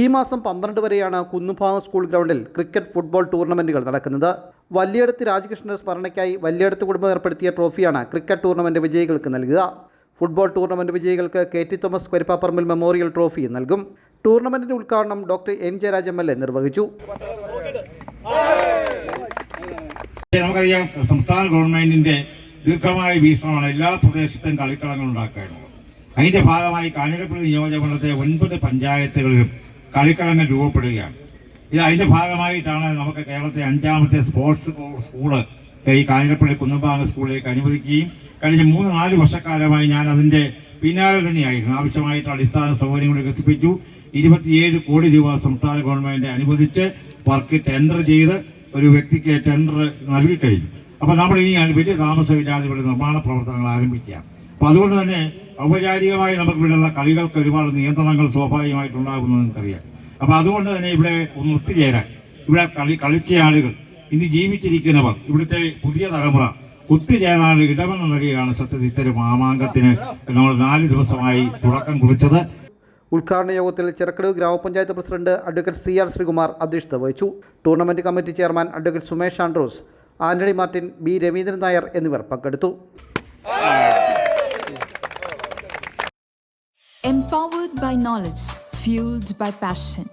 ഈ മാസം പന്ത്രണ്ട് വരെയാണ് കുന്നുഭാഗം സ്കൂൾ ഗ്രൗണ്ടിൽ ക്രിക്കറ്റ് ഫുട്ബോൾ ടൂർണമെന്റുകൾ നടക്കുന്നത്. വലിയടത്ത് രാജകൃഷ്ണന്റെ സ്മരണയ്ക്കായി വലിയടത്ത് കുടുംബം ഏർപ്പെടുത്തിയ ട്രോഫിയാണ് ക്രിക്കറ്റ് ടൂർണമെന്റ് വിജയികൾക്ക് നൽകുക. ഫുട്ബോൾ ടൂർണമെന്റ് വിജയികൾക്ക് K T Thomas Karippaparambil memorial trophy നൽകും. ടൂർണമെന്റിന്റെ ഉദ്ഘാടനം doctor N. Jayaraj M. L. A. നിർവഹിച്ചു. നമുക്കറിയാം സംസ്ഥാന ഗവൺമെന്റിന്റെ ദീർഘമായ വീക്ഷണമാണ് എല്ലാ പ്രദേശത്തും കളിക്കളങ്ങൾ ഉണ്ടാക്കാനുള്ളത്. അതിന്റെ ഭാഗമായി കാഞ്ഞിരപ്പള്ളി നിയോജകമണ്ഡലത്തെ ഒൻപത് പഞ്ചായത്തുകളിലും കളിക്കളങ്ങൾ രൂപപ്പെടുകയാണ്. ഇത് അതിന്റെ ഭാഗമായിട്ടാണ് നമുക്ക് കേരളത്തെ അഞ്ചാമത്തെ സ്പോർട്സ് സ്കൂൾ ഈ കാഞ്ഞിരപ്പള്ളി കുന്നമ്പാങ്ങ സ്കൂളിലേക്ക് അനുവദിക്കുകയും കഴിഞ്ഞ മൂന്ന് നാല് വർഷക്കാലമായി ഞാൻ അതിന്റെ പിന്നാലെ തന്നെയായിരുന്നു. ആവശ്യമായിട്ട് അടിസ്ഥാന സൗകര്യങ്ങൾ വികസിപ്പിച്ചു. ഇരുപത്തിയേഴ് കോടി രൂപ സംസ്ഥാന ഗവൺമെന്റ് അനുവദിച്ച് വർക്ക് ടെൻഡർ ചെയ്ത് ഒരു വ്യക്തിക്ക് ടെൻഡർ നൽകി കഴിഞ്ഞു അപ്പൊ നമ്മൾ ഇനി വലിയ താമസമില്ലാതെ ഇവിടെ നിർമ്മാണ പ്രവർത്തനങ്ങൾ ആരംഭിക്കാം അപ്പൊ അതുകൊണ്ട് തന്നെ ഔപചാരികമായി നമുക്ക് ഇവിടെയുള്ള കളികൾക്ക് ഒരുപാട് നിയന്ത്രണങ്ങൾ സ്വാഭാവികമായിട്ടുണ്ടാകുമെന്ന് നിങ്ങൾക്കറിയാം. അപ്പൊ അതുകൊണ്ട് തന്നെ ഇവിടെ ഒന്ന് ഒത്തുചേരാൻ. ഇവിടെ കളി കളിച്ച ആളുകൾ ഇന്ന് ജീവിച്ചിരിക്കുന്നവർ ഇവിടുത്തെ പുതിയ തലമുറ ഒത്തുചേരാനുള്ള ഇടമെന്ന നിലയിലാണ് സത്യത്തിൽ ഇത്തരം മാമാങ്കത്തിന് നമ്മൾ നാല് ദിവസമായി തുടക്കം കുറിച്ചത്. ഉദ്ഘാടന യോഗത്തിൽ Chirakkadavu Grama Panchayat president advocate C R Sreekumar അധ്യക്ഷത വഹിച്ചു. Tournament committee chairman advocate Sumesh Andros Antony Martin B Raveendran Nair എന്നിവർ പങ്കെടുത്തു Empowered by knowledge, fueled by passion.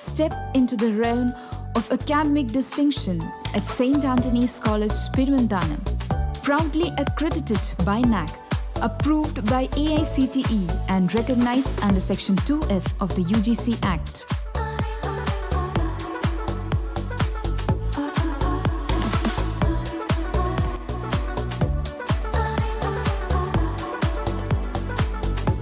Step into the realm of academic distinction at St. Anthony's College, Pirvandanam. Proudly accredited by NAC, approved by AICTE and recognized under Section 2F of the UGC Act.